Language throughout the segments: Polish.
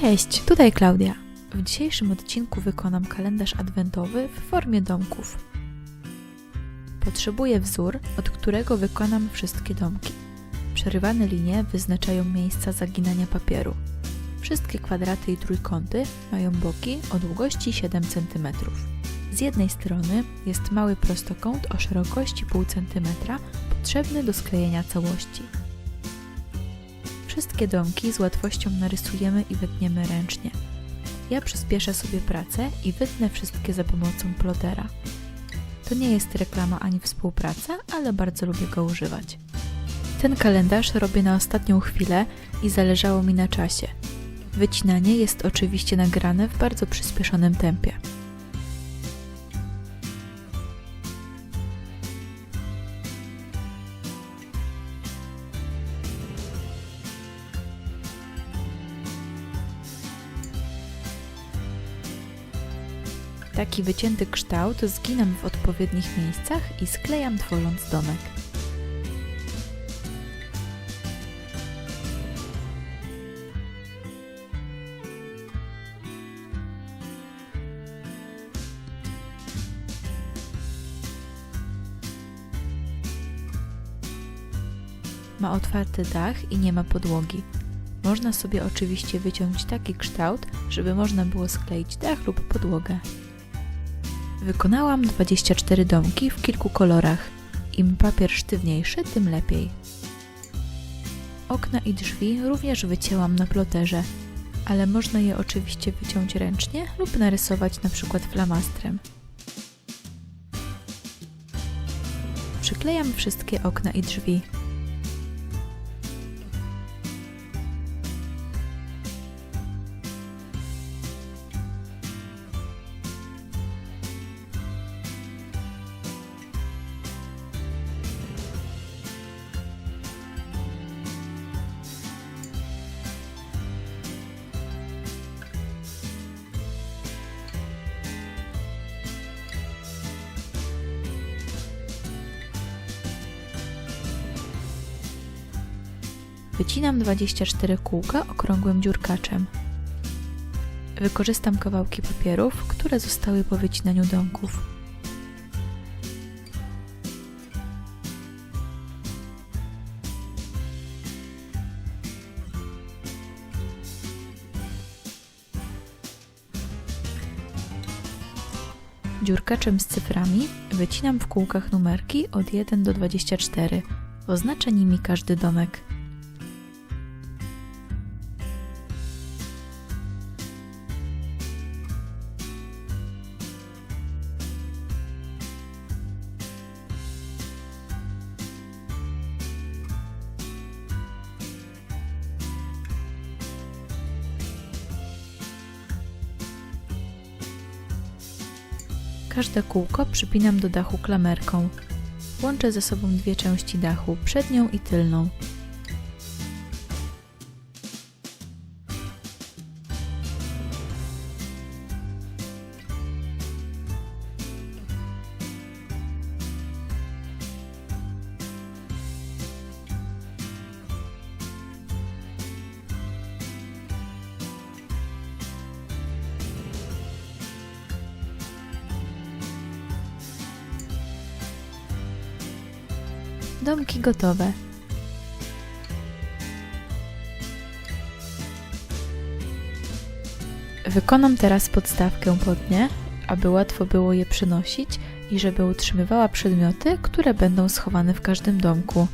Cześć, tutaj Klaudia. W dzisiejszym odcinku wykonam kalendarz adwentowy w formie domków. Potrzebuję wzór, od którego wykonam wszystkie domki. Przerywane linie wyznaczają miejsca zaginania papieru. Wszystkie kwadraty i trójkąty mają boki o długości 7 cm. Z jednej strony jest mały prostokąt o szerokości 0,5 cm, potrzebny do sklejenia całości. Wszystkie domki z łatwością narysujemy i wytniemy ręcznie. Ja przyspieszę sobie pracę i wytnę wszystkie za pomocą plotera. To nie jest reklama ani współpraca, ale bardzo lubię go używać. Ten kalendarz robię na ostatnią chwilę i zależało mi na czasie. Wycinanie jest oczywiście nagrane w bardzo przyspieszonym tempie. Taki wycięty kształt zginam w odpowiednich miejscach i sklejam tworząc domek. Ma otwarty dach i nie ma podłogi. Można sobie oczywiście wyciąć taki kształt, żeby można było skleić dach lub podłogę. Wykonałam 24 domki w kilku kolorach. Im papier sztywniejszy, tym lepiej. Okna i drzwi również wycięłam na ploterze, ale można je oczywiście wyciąć ręcznie lub narysować na przykład flamastrem. Przyklejam wszystkie okna i drzwi. Wycinam 24 kółka okrągłym dziurkaczem. Wykorzystam kawałki papierów, które zostały po wycinaniu domków. Dziurkaczem z cyframi wycinam w kółkach numerki od 1 do 24. Oznaczę nimi każdy domek. Każde kółko przypinam do dachu klamerką. Łączę ze sobą dwie części dachu, przednią i tylną. Domki gotowe. Wykonam teraz podstawkę pod nie, aby łatwo było je przenosić i żeby utrzymywała przedmioty, które będą schowane w każdym domku.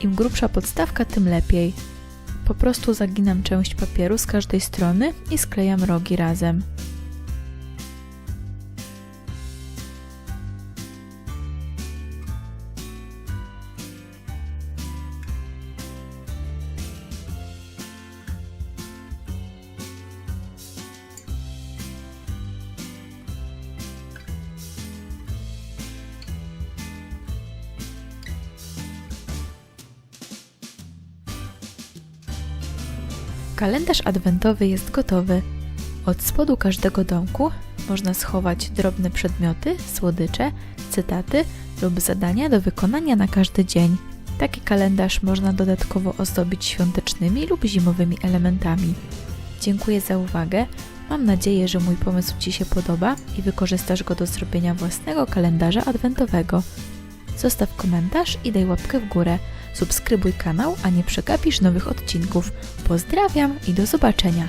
Im grubsza podstawka, tym lepiej. Po prostu zaginam część papieru z każdej strony i sklejam rogi razem. Kalendarz adwentowy jest gotowy. Od spodu każdego domku można schować drobne przedmioty, słodycze, cytaty lub zadania do wykonania na każdy dzień. Taki kalendarz można dodatkowo ozdobić świątecznymi lub zimowymi elementami. Dziękuję za uwagę. Mam nadzieję, że mój pomysł Ci się podoba i wykorzystasz go do zrobienia własnego kalendarza adwentowego. Zostaw komentarz i daj łapkę w górę subskrybuj kanał, a nie przegapisz nowych odcinków. Pozdrawiam i do zobaczenia!